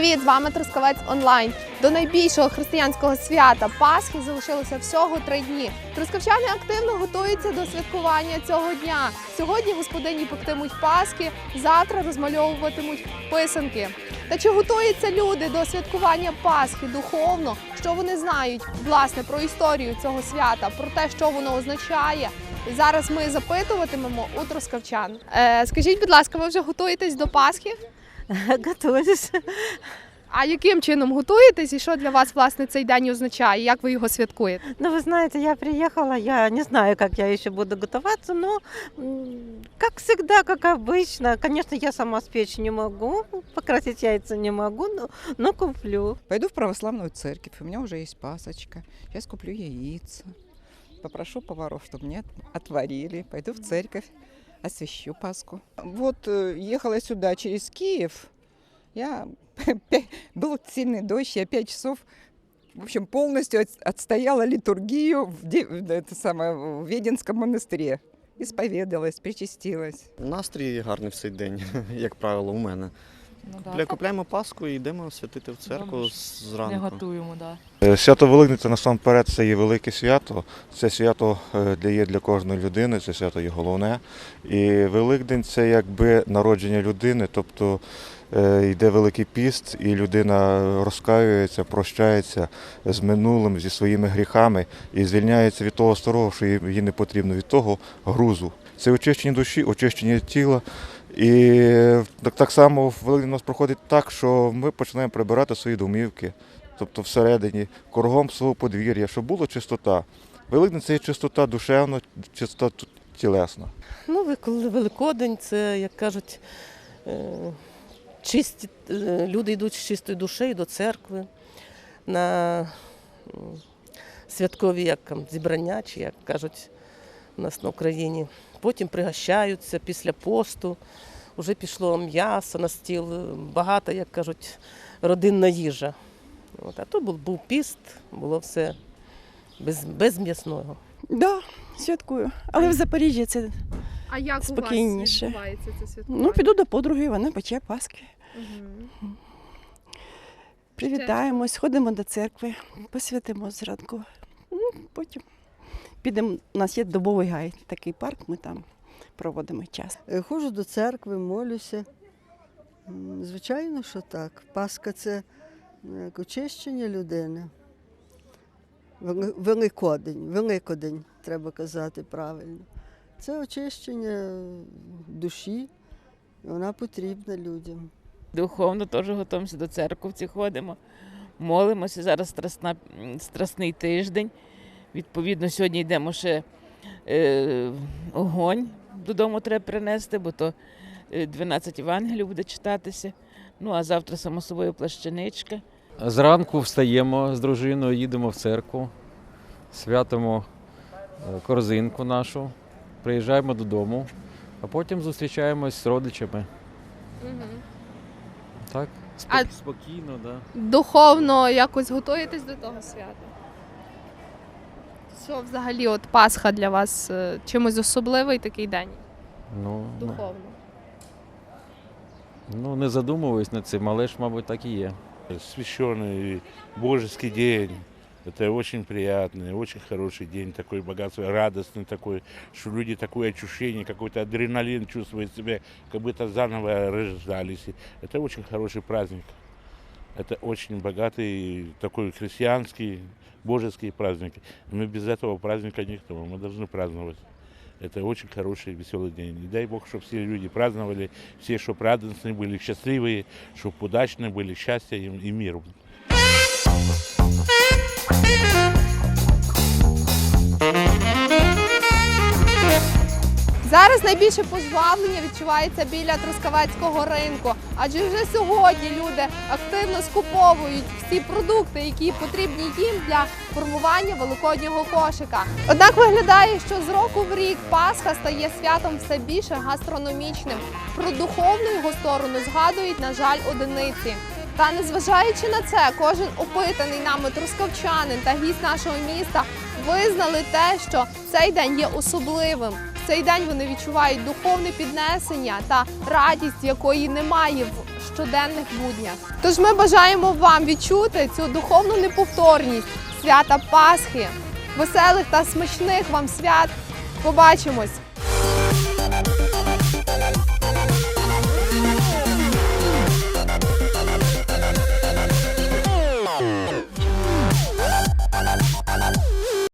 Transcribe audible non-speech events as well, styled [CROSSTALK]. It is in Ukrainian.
вами Трускавець онлайн. До найбільшого християнського свята Пасхи залишилося всього три дні. Трускавчани активно готуються до святкування цього дня. Сьогодні господині пектимуть Пасхи, завтра розмальовуватимуть писанки. Та чи готуються люди до святкування Пасхи духовно? Що вони знають власне про історію цього свята, про те, що воно означає? Зараз ми запитуватимемо у трускавчан. Е, скажіть, будь ласка, ви вже готуєтесь до Пасхи? [LAUGHS] Готуюсь. А яким чином готуєтесь і що для вас власне цей день означає? Як ви його святкуєте? Ну, вы знаете, я приехала, я не знаю, как я еще буду готоваться, но м, как всегда, как обычно. Конечно, я сама спечь не могу, покрасить яйца не могу, но, но куплю. Пойду в православную церковь, у меня уже есть пасочка. Сейчас куплю яица. Попрошу поваров, чтобы мне отварили. Пойду в церковь, освящу Пасху. Вот э, ехала сюда через Киев. Я [LAUGHS] был сильный дождь, я пять часов в общем, полностью от- отстояла литургию в, де- в это самое, в Веденском монастыре. Исповедалась, причастилась. Настрій гарний в цей день, [LAUGHS] як правило, у мене. Ну, Купля- Купляємо Пасху і йдемо святити в церкву Дома з- Не готуємо, так. Е, Свято Великдень насамперед це є велике свято. Це свято е, для є для кожної людини, це свято є головне. І Великдень це якби народження людини, тобто е, йде Великий піст, і людина розкаюється, прощається з минулим, зі своїми гріхами і звільняється від того старого, що їй не потрібно, від того грузу. Це очищення душі, очищення тіла. І так, так само Великдень у нас проходить так, що ми починаємо прибирати свої домівки тобто всередині, кругом свого подвір'я, щоб була чистота. Великдень це є чистота душевна, чистота тілесна. Ну, Великодень це, як кажуть, е, чисті, е, люди йдуть з чистою душею до церкви на святкові як зібрання, чи як кажуть у нас на Україні. Потім пригощаються після посту. Вже пішло м'ясо на стіл, багата, як кажуть, родинна їжа. От, а то був, був піст, було все без, без м'ясного. Да, святкую. Але в Запоріжжі це А як Спокійніше. у вас відбувається це святкування? ну піду до подруги, вона пече паски. Мгм. Привітаємось, ходимо до церкви, посвятимо зранку. Ну, потім підемо. У нас є добовий гай, такий парк, ми там проводимо час. Е, Ходжу до церкви, молюся. Звичайно, що так. Пасха це як очищення людини. Великодень, Великодень, треба казати правильно. Це очищення душі, вона потрібна людям. Духовно теж готуємося до церковці, ходимо, молимося. Зараз страсна, страсний тиждень. Відповідно, сьогодні йдемо ще е, огонь додому треба принести, бо то е, 12 Євангелів буде читатися. Ну а завтра, само собою, плащаничка. Зранку встаємо з дружиною, їдемо в церкву, святимо е, корзинку нашу, приїжджаємо додому, а потім зустрічаємось з родичами. Мгм. Так? А- да. Духовно якось готуєтесь до того свята? Що взагалі от Пасха для вас е, чимось особливий такий день? Ну, ну, Духовно. ну, не задумуюсь над цим, але ж, мабуть, так і є. священный божеский день. Это очень приятный, очень хороший день, такой богатый, радостный такой, что люди такое ощущение, какой-то адреналин чувствуют себя, как будто заново рождались. И Это очень хороший праздник. Это очень богатый, такой христианский, божеский праздник. Мы без этого праздника никто, мы должны праздновать. Это очень хороший, веселый день. И дай Бог, чтобы все люди праздновали, все, чтобы радостные были, счастливые, чтобы удачные были, счастья им и миру. Зараз найбільше пожвавлення відчувається біля Трускавецького ринку, адже вже сьогодні люди активно скуповують всі продукти, які потрібні їм для формування великоднього кошика. Однак виглядає, що з року в рік Пасха стає святом все більше гастрономічним. Про духовну його сторону згадують, на жаль, одиниці. Та незважаючи на це, кожен опитаний нами трускавчанин та гість нашого міста визнали те, що цей день є особливим. Цей день вони відчувають духовне піднесення та радість, якої немає в щоденних буднях. Тож ми бажаємо вам відчути цю духовну неповторність свята Пасхи, веселих та смачних вам свят. Побачимось!